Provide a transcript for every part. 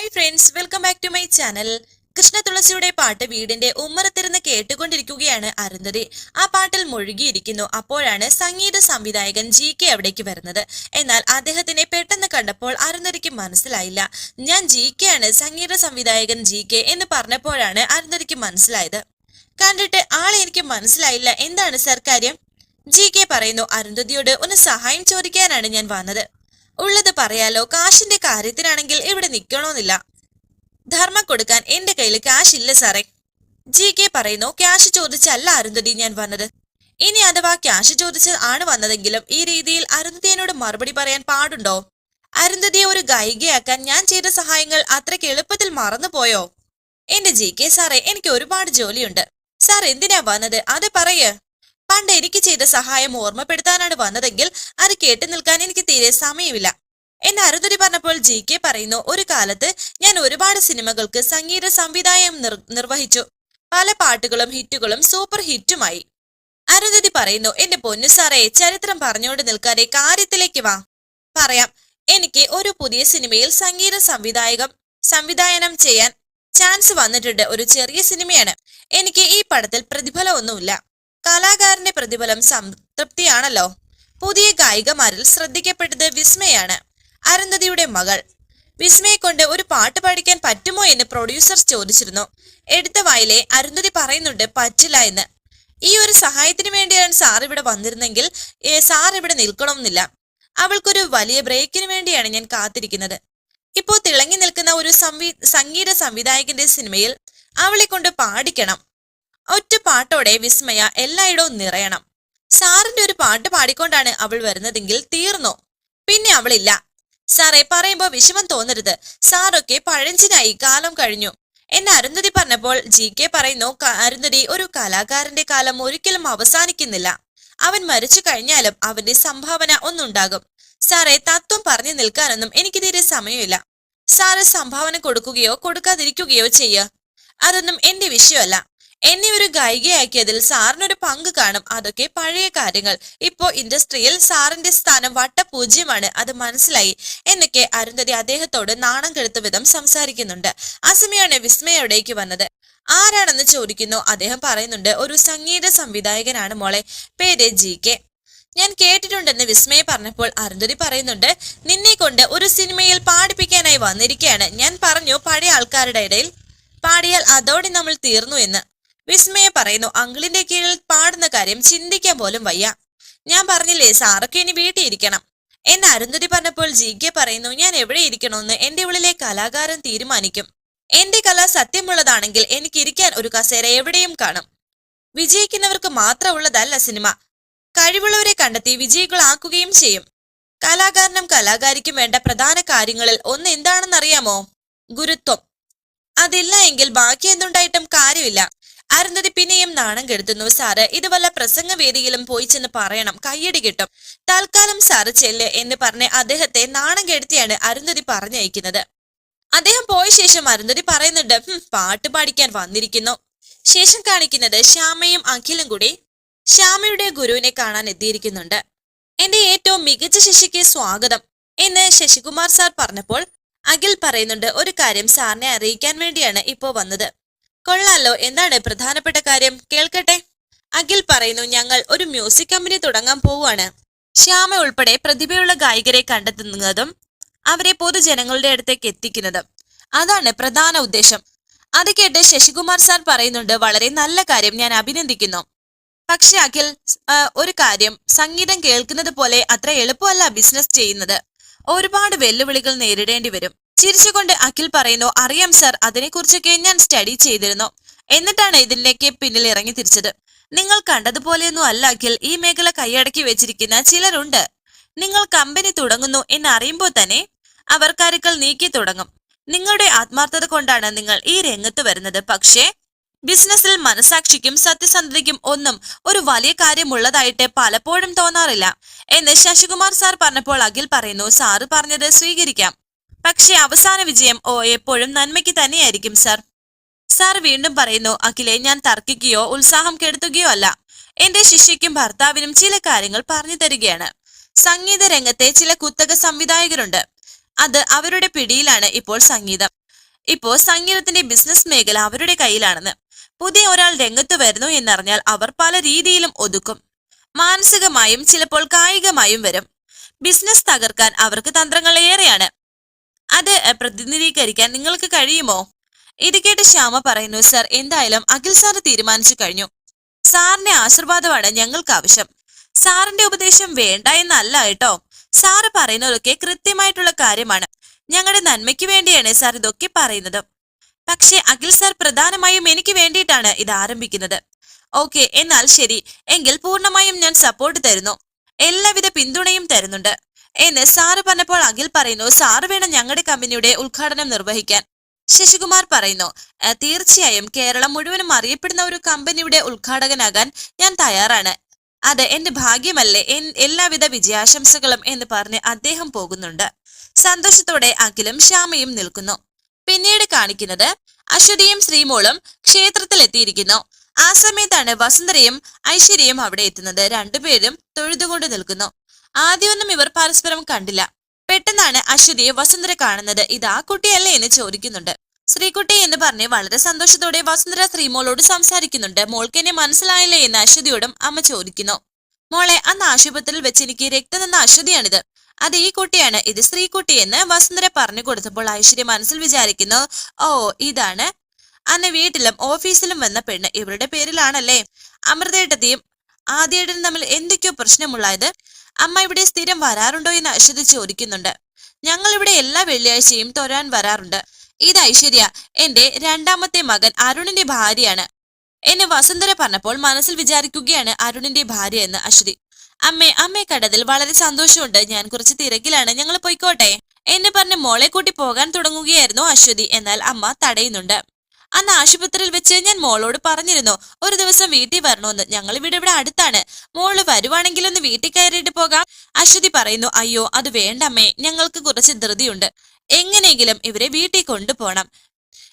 Hi friends welcome back to my channel Krishna തുളസിയുടെ പാട്ട് വീടിന്റെ ഉമ്മറത്തിരുന്ന് കേട്ടുകൊണ്ടിരിക്കുകയാണ് അരുന്ധതി. ആ പാട്ടിൽ മുഴുകിയിരിക്കുന്നു. അപ്പോഴാണ് സംഗീത സംവിധായകൻ ജി കെ അവിടേക്ക് വരുന്നത്. എന്നാൽ അദ്ദേഹത്തിനെ പെട്ടെന്ന് കണ്ടപ്പോൾ അരുന്ധതിക്ക് മനസ്സിലായില്ല. ഞാൻ ജി കെ ആണ് സംഗീത സംവിധായകൻ ജി കെ എന്ന് പറഞ്ഞപ്പോഴാണ് അരുന്ധതിക്ക് മനസ്സിലായത്. കണ്ടിട്ട് ആളെ എനിക്ക് മനസ്സിലായില്ല. എന്താണ് സർ കാര്യം? ജി കെ പറയുന്നു അരുന്ധതിയോട് ഒന്ന് സഹായം ചോദിക്കാനാണ് ഞാൻ വന്നത്. ഉള്ളത് പറയാലോ. കാശിന്റെ കാര്യത്തിനാണെങ്കിൽ ഇവിടെ നിൽക്കണമെന്നില്ല ധർമ്മം കൊടുക്കാൻ എന്റെ കയ്യിൽ കാശ് ഇല്ല സാറേ. ജി കെ പറയുന്നു ക്യാഷ് ചോദിച്ചല്ല അരുന്ധതി ഞാൻ വന്നത്. ഇനി അഥവാ ക്യാഷ് ചോദിച്ച് ആണ് വന്നതെങ്കിലും ഈ രീതിയിൽ അരുന്ധതിയനോട് മറുപടി പറയാൻ പാടുണ്ടോ? അരുന്ധതിയെ ഒരു ഗായികയാക്കാൻ ഞാൻ ചെയ്ത സഹായങ്ങൾ അത്രയ്ക്ക് എളുപ്പത്തിൽ മറന്നുപോയോ? എന്റെ ജി കെ സാറേ എനിക്ക് ഒരുപാട് ജോലിയുണ്ട്. സാർ എന്തിനാ വന്നത്? അത് പറയ്. പണ്ട് എനിക്ക് ചെയ്ത സഹായം ഓർമ്മപ്പെടുത്താനാണ് വന്നതെങ്കിൽ അത് കേട്ടു നിൽക്കാൻ എനിക്ക് തീരെ സമയമില്ല. എന്നെ അരുന്ധതി പറഞ്ഞപ്പോൾ ജി കെ പറയുന്നു ഒരു കാലത്ത് ഞാൻ ഒരുപാട് സിനിമകൾക്ക് സംഗീത സംവിധായം നിർവഹിച്ചു. പല പാട്ടുകളും ഹിറ്റുകളും സൂപ്പർ ഹിറ്റുമായി. അരുന്ധതി പറയുന്നു എന്റെ പൊന്നു സാറേ ചരിത്രം പറഞ്ഞുകൊണ്ട് നിൽക്കാതെ കാര്യത്തിലേക്ക് വാ. പറയാം എനിക്ക് ഒരു പുതിയ സിനിമയിൽ സംഗീത സംവിധായകം സംവിധായനം ചെയ്യാൻ ചാൻസ് വന്നിട്ടുണ്ട്. ഒരു ചെറിയ സിനിമയാണ്. എനിക്ക് ഈ പടത്തിൽ പ്രതിഫലമൊന്നുമില്ല. കലാകാരന്റെ പ്രതിഫലം സംതൃപ്തിയാണല്ലോ. പുതിയ ഗായികമാരിൽ ശ്രദ്ധിക്കപ്പെട്ടത് വിസ്മയാണ്. അരുന്ധതിയുടെ മകൾ. വിസ്മയെ കൊണ്ട് ഒരു പാട്ട് പഠിക്കാൻ പറ്റുമോ എന്ന് പ്രൊഡ്യൂസർ ചോദിച്ചിരുന്നു. എടുത്ത വായിലെ അരുന്ധതി പറയുന്നുണ്ട് പറ്റില്ല എന്ന്. ഈ ഒരു സഹായത്തിന് വേണ്ടിയാണ് സാർ ഇവിടെ വന്നിരുന്നെങ്കിൽ സാർ ഇവിടെ നിൽക്കണമെന്നില്ല. അവൾക്കൊരു വലിയ ബ്രേക്കിന് വേണ്ടിയാണ് ഞാൻ കാത്തിരിക്കുന്നത്. ഇപ്പോൾ തിളങ്ങി നിൽക്കുന്ന ഒരു സംവി സംഗീത സംവിധായകന്റെ സിനിമയിൽ അവളെ കൊണ്ട് പാടിക്കണം. ഒറ്റ പാട്ടോടെ വിസ്മയ എല്ലായിടവും നിറയണം. സാറിന്റെ ഒരു പാട്ട് പാടിക്കൊണ്ടാണ് അവൾ വരുന്നതെങ്കിൽ തീർന്നു? പിന്നെ അവളില്ല. സാറേ പറയുമ്പോൾ വിഷമം തോന്നരുത്. സാറൊക്കെ പഴഞ്ചിനായി കാലം കഴിഞ്ഞു. എന്നെ അരുന്ധതി പറഞ്ഞപ്പോൾ ജി കെ പറയുന്നു അരുന്ധതി ഒരു കലാകാരന്റെ കാലം ഒരിക്കലും അവസാനിക്കുന്നില്ല. അവൻ മരിച്ചു കഴിഞ്ഞാലും അവന്റെ സംഭാവന ഒന്നുണ്ടാകും. സാറേ തത്വം പറഞ്ഞു നിൽക്കാനൊന്നും എനിക്ക് തീരെ സമയമില്ല. സാറ് സംഭാവന കൊടുക്കുകയോ കൊടുക്കാതിരിക്കുകയോ ചെയ്യുക അതൊന്നും എന്റെ വിഷയമല്ല. എന്നെ ഒരു ഗായികയാക്കിയതിൽ സാറിനൊരു പങ്ക് കാണും. അതൊക്കെ പഴയ കാര്യങ്ങൾ. ഇപ്പോ ഇൻഡസ്ട്രിയിൽ സാറിന്റെ സ്ഥാനം വട്ടപൂജ്യമാണ്. അത് മനസ്സിലായി. എന്നൊക്കെ അരുന്ധതി അദ്ദേഹത്തോട് നാണം കെടുത്ത വിധം സംസാരിക്കുന്നുണ്ട്. അസമിയാണ് സമയമാണ് വിസ്മയ അവിടേക്ക് വന്നത്. ആരാണെന്ന് ചോദിക്കുന്നു. അദ്ദേഹം പറയുന്നുണ്ട് ഒരു സംഗീത സംവിധായകനാണ് മോളെ. പേര് ജി കെ. ഞാൻ കേട്ടിട്ടുണ്ടെന്ന് വിസ്മയ പറഞ്ഞപ്പോൾ അരുന്ധതി പറയുന്നുണ്ട് നിന്നെ കൊണ്ട് ഒരു സിനിമയിൽ പാടിപ്പിക്കാനായി വന്നിരിക്കുകയാണ് ഞാൻ പറഞ്ഞു പഴയ ആൾക്കാരുടെ ഇടയിൽ പാടിയാൽ അതോടെ നമ്മൾ തീർന്നു എന്ന്. വിസ്മയ പറയുന്നു. അങ്കിളിന്റെ കീഴിൽ പാടുന്ന കാര്യം ചിന്തിക്കാൻ പോലും വയ്യ. ഞാൻ പറഞ്ഞില്ലേ സാറൊക്കെ ഇനി വീട്ടിൽ ഇരിക്കണം. എന്നെ അരുന്ധതി പറഞ്ഞപ്പോൾ ജി കെ പറയുന്നു ഞാൻ എവിടെ ഇരിക്കണമെന്ന്? എന്റെ ഉള്ളിലെ കലാകാരൻ തീരുമാനിക്കും. എന്റെ കല സത്യമുള്ളതാണെങ്കിൽ എനിക്ക് ഇരിക്കാൻ ഒരു കസേര എവിടെയും കാണും. വിജയിക്കുന്നവർക്ക് മാത്രമുള്ളതല്ല സിനിമ. കഴിവുള്ളവരെ കണ്ടെത്തി വിജയികളാക്കുകയും ചെയ്യും. കലാകാരനും കലാകാരിക്കും വേണ്ട പ്രധാന കാര്യങ്ങളിൽ ഒന്ന് എന്താണെന്നറിയാമോ? ഗുരുത്വം. അതില്ല എങ്കിൽ ബാക്കി എന്തുണ്ടായിട്ടും കാര്യമില്ല. അരുന്ധതി പിന്നെയും നാണം കെടുത്തുന്നു. സാറ് ഇത് വല്ല പ്രസംഗവേദിയിലും പോയി ചെന്ന് പറയണം. കയ്യടി കിട്ടും. തൽക്കാലം സാറ് ചെല്ല് എന്ന് പറഞ്ഞ് അദ്ദേഹത്തെ നാണം കെടുത്തിയാണ് അരുന്ധതി പറഞ്ഞയക്കുന്നത്. അദ്ദേഹം പോയ ശേഷം അരുന്ധതി പറയുന്നുണ്ട് പാട്ട് പാടിക്കാൻ വന്നിരിക്കുന്നു. ശേഷം കാണിക്കുന്നത് ശ്യാമയും അഖിലും കൂടി ശ്യാമയുടെ ഗുരുവിനെ കാണാൻ എത്തിയിരിക്കുന്നുണ്ട്. എന്റെ ഏറ്റവും മികച്ച ശിഷ്യയ്ക്ക് സ്വാഗതം എന്ന് ശശികുമാർ സാർ പറഞ്ഞപ്പോൾ അഖിൽ പറയുന്നുണ്ട് ഒരു കാര്യം സാറിനെ അറിയിക്കാൻ വേണ്ടിയാണ് ഇപ്പോ വന്നത്. കൊള്ളാലോ. എന്താണ് പ്രധാനപ്പെട്ട കാര്യം? കേൾക്കട്ടെ. അഖിൽ പറയുന്നു ഞങ്ങൾ ഒരു മ്യൂസിക് കമ്പനി തുടങ്ങാൻ പോവുകയാണ്. ശ്യാമ ഉൾപ്പെടെ പ്രതിഭയുള്ള ഗായികരെ കണ്ടെത്തുന്നതും അവരെ പൊതുജനങ്ങളുടെ അടുത്തേക്ക് എത്തിക്കുന്നതും. അതാണ് പ്രധാന ഉദ്ദേശം. അത് കേട്ട് ശശികുമാർ സാർ പറയുന്നുണ്ട് വളരെ നല്ല കാര്യം. ഞാൻ അഭിനന്ദിക്കുന്നു. പക്ഷെ അഖിൽ ഒരു കാര്യം. സംഗീതം കേൾക്കുന്നത് പോലെ അത്ര എളുപ്പമല്ല ബിസിനസ് ചെയ്യുന്നത്. ഒരുപാട് വെല്ലുവിളികൾ നേരിടേണ്ടി വരും. ചിരിച്ചുകൊണ്ട് അഖിൽ പറയുന്നു അറിയാം സർ അതിനെക്കുറിച്ചൊക്കെ ഞാൻ സ്റ്റഡി ചെയ്തിരുന്നു. എന്നിട്ടാണ് ഇതിലേക്ക് പിന്നിൽ ഇറങ്ങി തിരിച്ചത്. നിങ്ങൾ കണ്ടതുപോലെയൊന്നും അല്ല അഖിൽ ഈ മേഖല കൈയടക്കി വെച്ചിരിക്കുന്ന ചിലരുണ്ട്. നിങ്ങൾ കമ്പനി തുടങ്ങുന്നു എന്ന് അറിയുമ്പോൾ തന്നെ അവർ കരുക്കൾ നീക്കി തുടങ്ങും. നിങ്ങളുടെ ആത്മാർത്ഥത കൊണ്ടാണ് നിങ്ങൾ ഈ രംഗത്ത് വരുന്നത്. പക്ഷേ ബിസിനസ്സിൽ മനസാക്ഷിക്കും സത്യസന്ധതയ്ക്കും ഒന്നും ഒരു വലിയ കാര്യമുള്ളതായിട്ട് പലപ്പോഴും തോന്നാറില്ല. എന്ന് ശശികുമാർ സാർ പറഞ്ഞപ്പോൾ അഖിൽ പറയുന്നു സാറ് പറഞ്ഞത് സ്വീകരിക്കാം. പക്ഷെ അവസാന വിജയം ഓ എപ്പോഴും നന്മയ്ക്ക് തന്നെയായിരിക്കും സാർ. സാർ വീണ്ടും പറയുന്നു അഖിലെ ഞാൻ തർക്കിക്കുകയോ ഉത്സാഹം കെടുത്തുകയോ അല്ല. എന്റെ ശിഷ്യയ്ക്കും ഭർത്താവിനും ചില കാര്യങ്ങൾ പറഞ്ഞു തരികയാണ്. സംഗീത രംഗത്തെ ചില കുത്തക സംവിധായകരുണ്ട്. അത് അവരുടെ പിടിയിലാണ് ഇപ്പോൾ സംഗീതം. ഇപ്പോ സംഗീതത്തിന്റെ ബിസിനസ് മേഖല അവരുടെ കയ്യിലാണെന്ന്. പുതിയ ഒരാൾ രംഗത്ത് വരുന്നു എന്നറിഞ്ഞാൽ അവർ പല രീതിയിലും ഒതുക്കും. മാനസികമായും ചിലപ്പോൾ കായികമായും വരും. ബിസിനസ് തകർക്കാൻ അവർക്ക് തന്ത്രങ്ങൾ ഏറെയാണ് അത് പ്രതിനിധീകരിക്കാൻ നിങ്ങൾക്ക് കഴിയുമോ? ഇത് കേട്ട് ശ്യാമ പറയുന്നു സർ എന്തായാലും അഖിൽ സാർ തീരുമാനിച്ചു കഴിഞ്ഞു. സാറിന്റെ ആശീർവാദമാണ് ഞങ്ങൾക്ക് ആവശ്യം. സാറിന്റെ ഉപദേശം വേണ്ട എന്നല്ല കേട്ടോ. സാറ് പറയുന്നതൊക്കെ കൃത്യമായിട്ടുള്ള കാര്യമാണ്. ഞങ്ങളുടെ നന്മയ്ക്ക് വേണ്ടിയാണ് സാർ ഇതൊക്കെ പറയുന്നത്. പക്ഷേ അഖിൽ സാർ പ്രധാനമായും എനിക്ക് വേണ്ടിയിട്ടാണ് ഇത് ആരംഭിക്കുന്നത്. ഓക്കെ എന്നാൽ ശരി. എങ്കിൽ പൂർണമായും ഞാൻ സപ്പോർട്ട് തരുന്നു. എല്ലാവിധ പിന്തുണയും തരുന്നുണ്ട്. എന്ന് സാറ് പറഞ്ഞപ്പോൾ അഖിൽ പറയുന്നു സാറ് വേണം ഞങ്ങളുടെ കമ്പനിയുടെ ഉദ്ഘാടനം നിർവഹിക്കാൻ. ശശികുമാർ പറയുന്നു തീർച്ചയായും കേരളം മുഴുവനും അറിയപ്പെടുന്ന ഒരു കമ്പനിയുടെ ഉദ്ഘാടകനാകാൻ ഞാൻ തയ്യാറാണ്. അത് എന്റെ ഭാഗ്യമല്ലേ എല്ലാവിധ വിജയാശംസകളും എന്ന് പറഞ്ഞ് അദ്ദേഹം പോകുന്നുണ്ട്. സന്തോഷത്തോടെ അഖിലും ശ്യാമയും നിൽക്കുന്നു. പിന്നീട് കാണിക്കുന്നത് അശ്വതിയും ശ്രീമോളും ക്ഷേത്രത്തിൽ എത്തിയിരിക്കുന്നു ആ സമയത്താണ് വസുന്ധരയും ഐശ്വര്യയും അവിടെ എത്തുന്നത്. രണ്ടുപേരും തൊഴുതുകൊണ്ട് നിൽക്കുന്നു. ആദ്യമൊന്നും ഇവർ പരസ്പരം കണ്ടില്ല. പെട്ടെന്നാണ് അശ്വതിയെ വസുന്ധര കാണുന്നത്. ഇത് ആ കുട്ടിയല്ലേ എന്ന് ചോദിക്കുന്നുണ്ട്. ശ്രീകുട്ടി എന്ന് പറഞ്ഞ് വളരെ സന്തോഷത്തോടെ വസുന്ധര ശ്രീമോളോട് സംസാരിക്കുന്നുണ്ട്. മോൾക്ക് എന്നെ മനസ്സിലായില്ലേ എന്ന് അശ്വതിയോടും അമ്മ ചോദിക്കുന്നു. മോളെ അന്ന് ആശുപത്രിയിൽ വെച്ച് എനിക്ക് രക്തം തന്ന അശ്വതിയാണിത്. അത് ഈ കുട്ടിയാണ്. ഇത് ശ്രീകുട്ടി എന്ന് വസുന്ധര പറഞ്ഞു കൊടുത്തപ്പോൾ ഐശ്വര്യ മനസ്സിൽ വിചാരിക്കുന്നു ഓ ഇതാണ്. അന്ന് വീട്ടിലും ഓഫീസിലും വന്ന പെണ്ണ്. ഇവരുടെ പേരിലാണല്ലേ? അമൃതേട്ടത്തെയും ആദ്യേട്ടനും തമ്മിൽ എന്തൊക്കെയോ പ്രശ്നമുള്ളായത്? അമ്മ ഇവിടെ സ്ഥിരം വരാറുണ്ടോ എന്ന് അശ്വതി ചോദിക്കുന്നുണ്ട്. ഞങ്ങൾ ഇവിടെ എല്ലാ വെള്ളിയാഴ്ചയും തൊരാൻ വരാറുണ്ട്. ഇത് ഐശ്വര്യ എന്റെ രണ്ടാമത്തെ മകൻ അരുണിന്റെ ഭാര്യയാണ്. എന്നെ വസുന്ധര പറഞ്ഞപ്പോൾ മനസ്സിൽ വിചാരിക്കുകയാണ് അരുണിന്റെ ഭാര്യ എന്ന് അശ്വതി. അമ്മേ അമ്മയെ കടതിൽ വളരെ സന്തോഷമുണ്ട്. ഞാൻ കുറച്ച് തിരക്കിലാണ്. ഞങ്ങൾ പോയിക്കോട്ടെ. എന്നെ പറഞ്ഞ് മോളെ കൂട്ടി പോകാൻ തുടങ്ങുകയായിരുന്നു അശ്വതി. എന്നാൽ അമ്മ തടയുന്നുണ്ട്. അന്ന് ആശുപത്രിയിൽ വെച്ച് ഞാൻ മോളോട് പറഞ്ഞിരുന്നു ഒരു ദിവസം വീട്ടിൽ വരണമെന്ന്. ഞങ്ങൾ ഇവിടെ ഇവിടെ അടുത്താണ്. മോൾ വരുവാണെങ്കിൽ ഒന്ന് വീട്ടിൽ കയറിയിട്ട് പോകാം. അശ്വതി പറയുന്നു അയ്യോ അത് വേണ്ടമ്മേ ഞങ്ങൾക്ക് കുറച്ച് ധൃതിയുണ്ട്. എങ്ങനെയെങ്കിലും ഇവരെ വീട്ടിൽ കൊണ്ടുപോകണം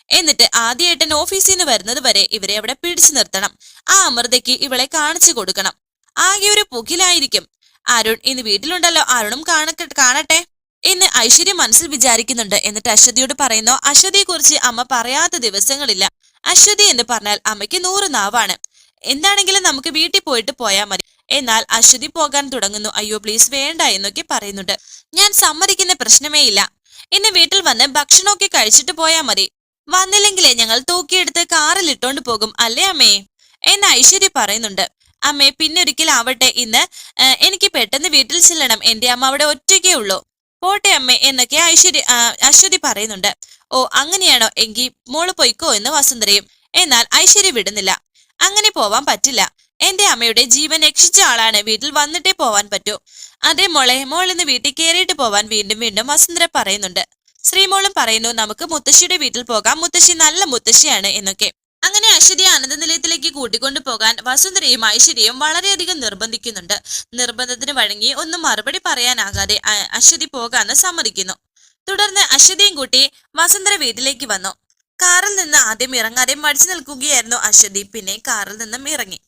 എന്നിട്ട് ആദ്യേട്ടൻ ഓഫീസിൽ നിന്ന് വരുന്നത് വരെ ഇവരെ അവിടെ പിടിച്ചു നിർത്തണം. ആ അമൃതയ്ക്ക് ഇവളെ കാണിച്ചു കൊടുക്കണം. ആകെ ഒരു പുകിലായിരിക്കും. അരുൺ ഇന്ന് വീട്ടിലുണ്ടല്ലോ. അരുണും കാണട്ടെ. എന്ന് ഐശ്വര്യ മനസ്സിൽ വിചാരിക്കുന്നുണ്ട്. എന്നിട്ട് അശ്വതിയോട് പറയുന്നു അശ്വതിയെ കുറിച്ച് അമ്മ പറയാത്ത ദിവസങ്ങളില്ല. അശ്വതി എന്ന് പറഞ്ഞാൽ അമ്മയ്ക്ക് നൂറ് നാവാണ്. എന്താണെങ്കിലും നമുക്ക് വീട്ടിൽ പോയിട്ട് പോയാൽ മതി. എന്നാൽ അശ്വതി പോകാൻ തുടങ്ങുന്നു. അയ്യോ പ്ലീസ് വേണ്ട എന്നൊക്കെ പറയുന്നുണ്ട്. ഞാൻ സമ്മതിക്കുന്ന പ്രശ്നമേ ഇല്ല. ഇന്ന് വീട്ടിൽ വന്ന് ഭക്ഷണമൊക്കെ കഴിച്ചിട്ട് പോയാൽ മതി. വന്നില്ലെങ്കിലേ ഞങ്ങൾ തൂക്കിയെടുത്ത് കാറിൽ ഇട്ടോണ്ട് പോകും അല്ലേ അമ്മേ? എന്ന് ഐശ്വര്യ പറയുന്നുണ്ട്. അമ്മേ പിന്നെ ഒരിക്കലാവട്ടെ ഇന്ന് എനിക്ക് പെട്ടെന്ന് വീട്ടിൽ ചെല്ലണം. എന്റെ അമ്മ അവിടെ ഒറ്റയ്ക്കേ ഉള്ളൂ. പോട്ടെ അമ്മേ എന്നൊക്കെ ഐശ്വര്യ അശ്വതി പറയുന്നുണ്ട്. ഓ അങ്ങനെയാണോ എങ്കി മോൾ പൊയ്ക്കോ എന്ന് വസുന്ധരയും. എന്നാൽ ഐശ്വര്യ വിടുന്നില്ല. അങ്ങനെ പോവാൻ പറ്റില്ല. എന്റെ അമ്മയുടെ ജീവൻ രക്ഷിച്ച ആളാണ്. വീട്ടിൽ വന്നിട്ടേ പോവാൻ പറ്റൂ. അതെ മോളെ മോൾ വീട്ടിൽ കയറിയിട്ട് പോവാൻ വീണ്ടും വീണ്ടും വസുന്ധര പറയുന്നുണ്ട്. ശ്രീമോളും പറയുന്നു നമുക്ക് മുത്തശ്ശിയുടെ വീട്ടിൽ പോകാം. മുത്തശ്ശി നല്ല മുത്തശ്ശിയാണ് എന്നൊക്കെ. അങ്ങനെ അശ്വതിയെ ആനന്ദ നിലയത്തിലേക്ക് കൂട്ടിക്കൊണ്ടു പോകാൻ വസുന്ധരയും ഐശ്വര്യയും വളരെയധികം നിർബന്ധിക്കുന്നുണ്ട്. നിർബന്ധത്തിന് വഴങ്ങി ഒന്നും മറുപടി പറയാനാകാതെ അശ്വതി പോകാന്ന് സമ്മതിക്കുന്നു. തുടർന്ന് അശ്വതിയും കൂട്ടി വസുന്ധര വീട്ടിലേക്ക് വന്നു. കാറിൽ നിന്ന് ആദ്യം ഇറങ്ങാതെ മടിച്ചു നിൽക്കുകയായിരുന്നു അശ്വതി. പിന്നെ കാറിൽ നിന്നും ഇറങ്ങി.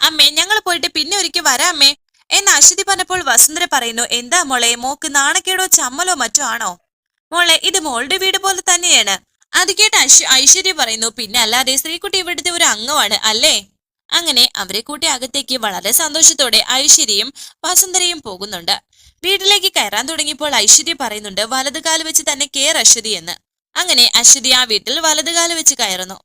അമ്മേ ഞങ്ങൾ പോയിട്ട് പിന്നെ ഒരിക്കൽ വരാമേ എന്ന് അശ്വതി പറഞ്ഞപ്പോൾ വസുന്ധര പറയുന്നു എന്താ മോളെ മോക്ക് നാണക്കേടോ ചമ്മലോ മറ്റോ ആണോ? മോളെ ഇത് മോളുടെ വീട് പോലെ തന്നെയാണ്. അത് കേട്ട് ഐശ്വര്യ പറയുന്നു പിന്നെ അല്ലാതെ ശ്രീകുട്ടി ഇവിടുത്തെ ഒരു അംഗമാണ് അല്ലേ? അങ്ങനെ അവരെ കൂട്ടി അകത്തേക്ക് വളരെ സന്തോഷത്തോടെ ഐശ്വര്യയും വസുന്ധരയും പോകുന്നുണ്ട്. വീട്ടിലേക്ക് കയറാൻ തുടങ്ങിയപ്പോൾ ഐശ്വര്യ പറയുന്നുണ്ട് വലതുകാൽ വെച്ച് തന്നെ കേർ അശ്വതി എന്ന്. അങ്ങനെ അശ്വതി ആ വീട്ടിൽ വലതുകാൽ വെച്ച് കയറുന്നു.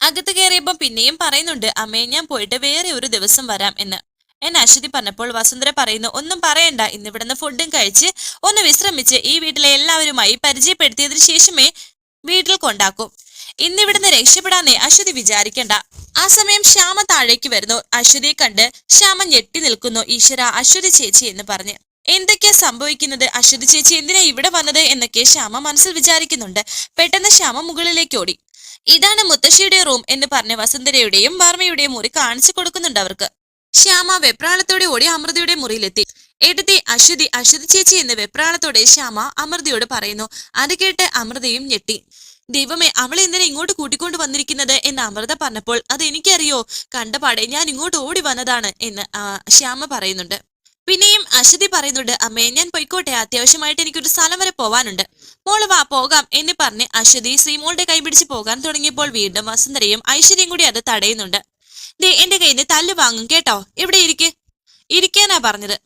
അകത്ത് കയറിയപ്പോൾ പിന്നെയും പറയുന്നുണ്ട് അമ്മയെ ഞാൻ പോയിട്ട് വേറെ ഒരു ദിവസം വരാം എന്ന്. എന്നെ അശ്വതി പറഞ്ഞപ്പോൾ വസുന്ധര പറയുന്നു ഒന്നും പറയണ്ട ഇന്ന് ഇവിടുന്ന് ഫുഡും കഴിച്ച് ഒന്ന് വിശ്രമിച്ച് ഈ വീട്ടിലെ എല്ലാവരുമായി പരിചയപ്പെടുത്തിയതിനു ശേഷമേ വീട്ടിൽ കൊണ്ടാക്കും. ഇന്നിവിടുന്ന് രക്ഷപ്പെടാന്നേ അശ്വതി വിചാരിക്കണ്ട. ആ സമയം ശ്യാമ താഴേക്ക് വരുന്നു. അശ്വതിയെ കണ്ട് ശ്യാമ ഞെട്ടി നിൽക്കുന്നു. ഈശ്വര അശ്വതി ചേച്ചി എന്ന് പറഞ്ഞ്. എന്തൊക്കെയാ സംഭവിക്കുന്നത്? അശ്വതി ചേച്ചി എന്തിനാ ഇവിടെ വന്നത് എന്നൊക്കെ ശ്യാമ മനസ്സിൽ വിചാരിക്കുന്നുണ്ട്. പെട്ടെന്ന് ശ്യാമ മുകളിലേക്ക് ഓടി. ഇതാണ് മുത്തശ്ശിയുടെ റൂം എന്ന് പറഞ്ഞ് വസുന്ധരയുടെയും വർമ്മയുടെയും മുറി കാണിച്ചു കൊടുക്കുന്നുണ്ട് അവർക്ക്. ശ്യാമ വെപ്രാളത്തോടെ ഓടി അമൃതയുടെ മുറിയിലെത്തി. എടുത്തി അശ്വതി അശ്വതി ചേച്ചി എന്ന് വെപ്രാളത്തോടെ ശ്യാമ അമൃതയോട് പറയുന്നു. അത് കേട്ട് അമൃതയും ഞെട്ടി. ദൈവമേ അവളെ എന്തിനാ ഇങ്ങോട്ട് കൂട്ടിക്കൊണ്ട് വന്നിരിക്കുന്നത് എന്ന് അമൃത പറഞ്ഞപ്പോൾ അത് എനിക്കറിയോ? കണ്ടപാടെ ഞാൻ ഇങ്ങോട്ട് ഓടി വന്നതാണ് എന്ന് ശ്യാമ പറയുന്നുണ്ട്. പിന്നെയും അശ്വതി പറയുന്നുണ്ട് അമ്മേ ഞാൻ പൊയ്ക്കോട്ടെ. അത്യാവശ്യമായിട്ട് എനിക്കൊരു സ്ഥലം വരെ പോവാനുണ്ട്. മോൾ വാ പോകാം എന്ന് പറഞ്ഞ് അശ്വതി ശ്രീമോളുടെ കൈപിടിച്ച് പോകാൻ തുടങ്ങിയപ്പോൾ വീണ്ടും വസുന്ധരയും ഐശ്വര്യം കൂടി അത് തടയുന്നുണ്ട്. ദേ എന്റെ കയ്യിൽ നിന്ന് തല്ല് വാങ്ങും കേട്ടോ. ഇവിടെ ഇരിക്കേ ഇരിക്കാനാ പറഞ്ഞത്.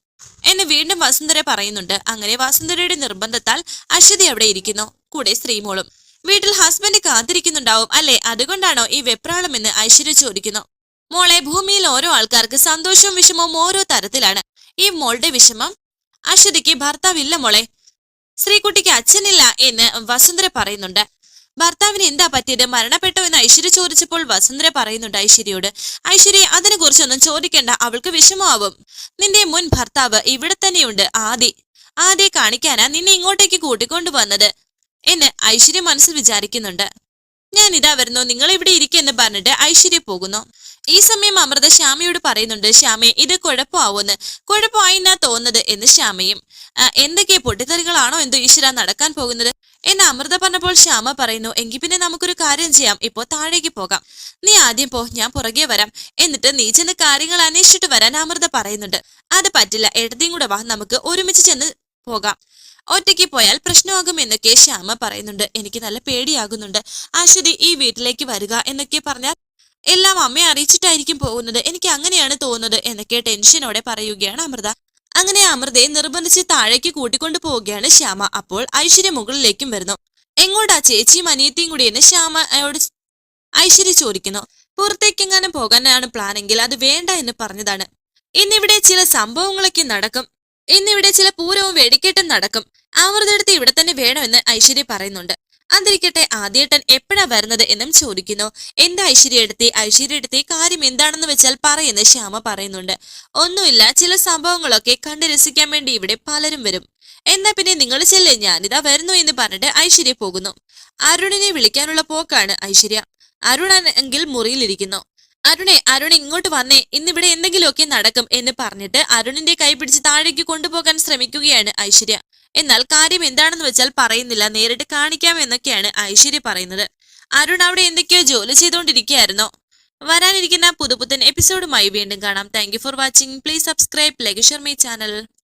എന്ന് വീണ്ടും വസുന്ധര പറയുന്നുണ്ട്. അങ്ങനെ വസുന്ധരയുടെ നിർബന്ധത്താൽ അശ്വതി അവിടെ ഇരിക്കുന്നു. കൂടെ ശ്രീമോളും. വീട്ടിൽ ഹസ്ബൻഡ് കാത്തിരിക്കുന്നുണ്ടാവും അല്ലെ? അതുകൊണ്ടാണോ ഈ വെപ്രാളം എന്ന് ഐശ്വര്യ ചോദിക്കുന്നു. മോളെ ഭൂമിയിൽ ഓരോ ആൾക്കാർക്ക് സന്തോഷവും വിഷമവും ഓരോ തരത്തിലാണ്. ഈ മോളുടെ വിഷമം അശ്വതിക്ക് ഭർത്താവില്ല മോളെ. ശ്രീകുട്ടിക്ക് അച്ഛനില്ല എന്ന് വസുന്ധര പറയുന്നുണ്ട്. ഭർത്താവിന് എന്താ പറ്റിയത്? മരണപ്പെട്ടോ എന്ന് ഐശ്വര്യ ചോദിച്ചപ്പോൾ വസുന്ധര പറയുന്നുണ്ട് ഐശ്വര്യയോട് ഐശ്വര്യ അതിനെ കുറിച്ചൊന്നും ചോദിക്കണ്ട അവൾക്ക് വിഷമമാവും. നിന്റെ മുൻ ഭർത്താവ് ഇവിടെ തന്നെയുണ്ട് ആദി. ആദ്യ കാണിക്കാനാ നിന്നെ ഇങ്ങോട്ടേക്ക് കൂട്ടിക്കൊണ്ടു വന്നത് എന്ന് ഐശ്വര്യ മനസ്സിൽ വിചാരിക്കുന്നുണ്ട്. ഞാൻ ഇതാ വരുന്നു. നിങ്ങൾ ഇവിടെ ഇരിക്കെന്ന് പറഞ്ഞിട്ട് ഐശ്വര്യ പോകുന്നു. ഈ സമയം അമൃത ശ്യാമയോട് പറയുന്നുണ്ട് ശ്യാമയെ ഇത് കുഴപ്പമാവുമെന്ന്. കുഴപ്പമായിന്നാ തോന്നുന്നത്? എന്ന് ശ്യാമയും എന്തൊക്കെ പൊട്ടിത്തെറികളാണോ? എന്തോ ഈശ്വര നടക്കാൻ പോകുന്നത്? എന്ന് അമൃത പറഞ്ഞപ്പോൾ ശ്യാമ പറയുന്നു എങ്കിൽ പിന്നെ നമുക്കൊരു കാര്യം ചെയ്യാം. ഇപ്പോ താഴേക്ക് പോകാം. നീ ആദ്യം പോ. ഞാൻ പുറകെ വരാം. എന്നിട്ട് നീ ചെന്ന് കാര്യങ്ങൾ അന്വേഷിച്ചിട്ട് വരാൻ അമൃത പറയുന്നുണ്ട്. അത് പറ്റില്ല. എടുത്തും കൂടെ വാ. നമുക്ക് ഒരുമിച്ച് ചെന്ന് പോകാം. ഒറ്റയ്ക്ക് പോയാൽ പ്രശ്നമാകും എന്നൊക്കെ ശ്യാമ പറയുന്നുണ്ട്. എനിക്ക് നല്ല പേടിയാകുന്നുണ്ട്. അശ്വതി ഈ വീട്ടിലേക്ക് വരിക എന്നൊക്കെ പറഞ്ഞാൽ എല്ലാം അമ്മയെ അറിയിച്ചിട്ടായിരിക്കും പോകുന്നത്. എനിക്ക് അങ്ങനെയാണ് തോന്നുന്നത് എന്നൊക്കെ ടെൻഷനോടെ പറയുകയാണ് അമൃത. അങ്ങനെ അമൃതയെ നിർബന്ധിച്ച് താഴേക്ക് കൂട്ടിക്കൊണ്ടു പോവുകയാണ് ശ്യാമ. അപ്പോൾ ഐശ്വര്യ മുകളിലേക്കും വരുന്നു. എങ്ങോട്ടാ ചേച്ചിയും അനിയത്തിയും കൂടി എന്ന് ശ്യാമയോട് ഐശ്വര്യ ചോദിക്കുന്നു. പുറത്തേക്കെങ്ങാനും പോകാനാണ് പ്ലാനെങ്കിൽ അത് വേണ്ട എന്ന് പറഞ്ഞതാണ്. ഇന്നിവിടെ ചില സംഭവങ്ങളൊക്കെ നടക്കും. ഇന്നിവിടെ ചില പൂരവും വെടിക്കെട്ടും നടക്കും. അമൃതടുത്ത് ഇവിടെ തന്നെ വേണമെന്ന് ഐശ്വര്യ പറയുന്നുണ്ട്. അതിരിക്കട്ടെ ആദ്യേട്ടൻ എപ്പോഴാ വരുന്നത് എന്നും ചോദിക്കുന്നു. എന്താ ഐശ്വര്യ എടുത്തി ഐശ്വര്യ എടുത്തി കാര്യം എന്താണെന്ന് വെച്ചാൽ പറയുന്ന ശ്യാമ പറയുന്നുണ്ട്. ഒന്നുമില്ല ചില സംഭവങ്ങളൊക്കെ കണ്ടു രസിക്കാൻ വേണ്ടി ഇവിടെ പലരും വരും. എന്നാ പിന്നെ നിങ്ങൾ ചെല്ലേ ഞാനിതാ വരുന്നു എന്ന് പറഞ്ഞിട്ട് ഐശ്വര്യ പോകുന്നു. അരുണിനെ വിളിക്കാനുള്ള പോക്കാണ് ഐശ്വര്യ. അരുണാണെങ്കിൽ മുറിയിലിരിക്കുന്നു. അരുണെ അരുൺ ഇങ്ങോട്ട് വന്നേ. ഇന്നിവിടെ എന്തെങ്കിലുമൊക്കെ നടക്കും എന്ന് പറഞ്ഞിട്ട് അരുണിന്റെ കൈ പിടിച്ച് താഴേക്ക് കൊണ്ടുപോകാൻ ശ്രമിക്കുകയാണ് ഐശ്വര്യ. എന്നാൽ കാര്യം എന്താണെന്ന് വെച്ചാൽ പറയുന്നില്ല. നേരിട്ട് കാണിക്കാം എന്നൊക്കെയാണ് ഐശ്വര്യ പറയുന്നത്. അരുൺ അവിടെ എന്തൊക്കെയോ ജോലി ചെയ്തുകൊണ്ടിരിക്കുകയായിരുന്നോ? വരാനിരിക്കുന്ന പുതുപുത്തൻ എപ്പിസോഡുമായി വീണ്ടും കാണാം. Thank for watching please subscribe like share my channel